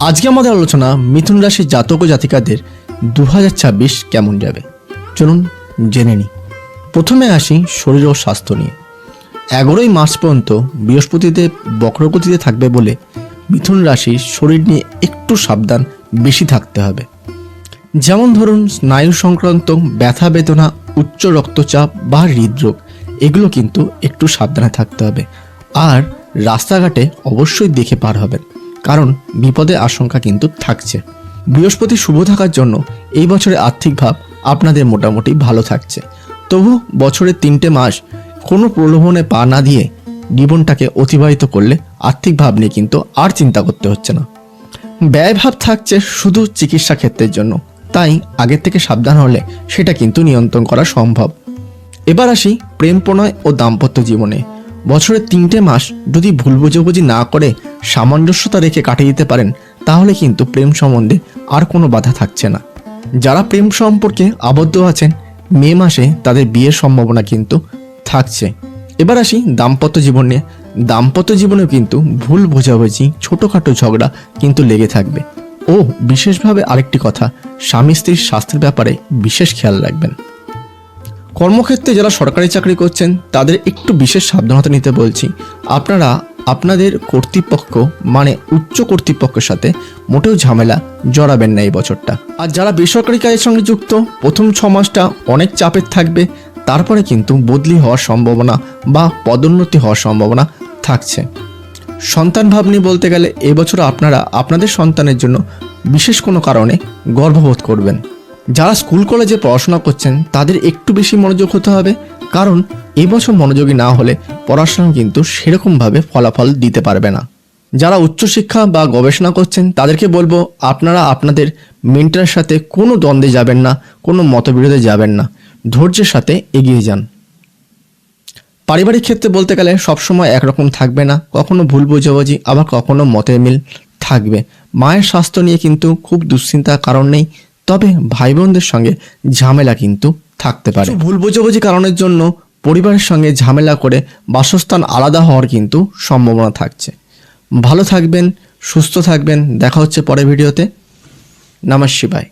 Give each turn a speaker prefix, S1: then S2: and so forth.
S1: আজকে আমাদের আলোচনা মিথুন রাশির জাতক ও জাতিকাদের দু হাজার ছাব্বিশ কেমন যাবে? চলুন জেনে নিই। প্রথমে আসি শরীর ও স্বাস্থ্য নিয়ে। এগারোই মার্চ পর্যন্ত বৃহস্পতিদেব বক্রগতিতে থাকবে বলে মিথুন রাশির শরীর নিয়ে একটু সাবধান, বেশি থাকতে হবে। যেমন ধরুন, স্নায়ু সংক্রান্ত ব্যথা, বেদনা, উচ্চ রক্তচাপ বা হৃদরোগ, এগুলো কিন্তু একটু সাবধানে থাকতে হবে। আর রাস্তাঘাটে অবশ্যই দেখে পার হবেন। কারণ বিপদের আশঙ্কা কিন্তু থাকছে। বৃহস্পতি শুভ থাকার জন্য এই বছরে আর্থিক ভাব আপনাদের মোটামুটি ভালো থাকছে। তবু বছরের তিনটে মাস কোনো প্রলোভনে পা না দিয়ে জীবনটাকে অতিবাহিত করলে আর্থিক ভাব নিয়ে কিন্তু আর চিন্তা করতে হচ্ছে না। ব্যয়ভাব থাকছে শুধু চিকিৎসা ক্ষেত্রের জন্য। তাই আগের থেকে সাবধান হলে সেটা কিন্তু নিয়ন্ত্রণ করা সম্ভব। এবার আসি প্রেম প্রণয় ও দাম্পত্য জীবনে। বছরের তিনটে মাস যদি ভুল বুঝাবুঝি না করে সামঞ্জস্যতা রেখে কাটিয়ে দিতে পারেন, তাহলে কিন্তু প্রেম সম্বন্ধে আর কোনো বাধা থাকছে না। যারা প্রেম সম্পর্কে আবদ্ধ আছেন, মে মাসে তাদের বিয়ের সম্ভাবনা কিন্তু থাকছে। এবার আসি দাম্পত্য জীবন নিয়ে। দাম্পত্য জীবনেও কিন্তু ভুল বোঝাবুঝি, ছোটোখাটো ঝগড়া কিন্তু লেগে থাকবে। ও, বিশেষভাবে আরেকটি কথা, স্বামী স্ত্রীর স্বাস্থ্যের ব্যাপারে বিশেষ খেয়াল রাখবেন। কর্মক্ষেত্রে যারা সরকারি চাকরি করছেন, তাদের একটু বিশেষ সাবধানতা নিতে বলছি। আপনারা আপনাদের কর্তৃপক্ষ মানে উচ্চ কর্তৃপক্ষের সাথে মোটেও ঝামেলা জড়াবেন না এই বছরটা। আর যারা বেসরকারি কাজের সঙ্গে যুক্ত, প্রথম ছ মাসটা অনেক চাপের থাকবে, তারপরে কিন্তু বদলি হওয়ার সম্ভাবনা বা পদোন্নতি হওয়ার সম্ভাবনা থাকছে। সন্তান ভাবনি বলতে গেলে এবছর আপনারা আপনাদের সন্তানের জন্য বিশেষ কোনো কারণে গর্ববোধ করবেন। যারা স্কুল কলেজে পড়াশোনা করছেন, তাদের একটু বেশি মনোযোগ হতে হবে কারণ এবছর মনোযোগী না হলে পড়াশোনা কিন্তু সেরকমভাবে ফলাফল দিতে পারবে না। যারা উচ্চশিক্ষা বা গবেষণা করছেন, তাদেরকে বলব, আপনারা আপনাদের মেন্টারের সাথে কোনো দ্বন্দ্বে যাবেন না, কোনো মতবিরোধে যাবেন না। ধৈর্যের সাথে এগিয়ে যান। পারিবারিক ক্ষেত্রে বলতে গেলে সবসময় একরকম থাকবে না, কখনো ভুল বোঝাবুঝি, আবার কখনো মতের মিল থাকবে। মায়ের স্বাস্থ্য নিয়ে কিন্তু খুব দুশ্চিন্তার কারণ নেই তবে ভাই বোনদের সঙ্গে ঝামেলা কিন্তু থাকতে পারে। ভুল বোঝাবুঝি কারণের জন্য পরিবারের সঙ্গে ঝামেলা করে বাসস্থান আলাদা হওয়ার কিন্তু সম্ভাবনা থাকছে। ভালো থাকবেন, সুস্থ থাকবেন। দেখা হচ্ছে পরের ভিডিওতে। নমস্কার শিবায়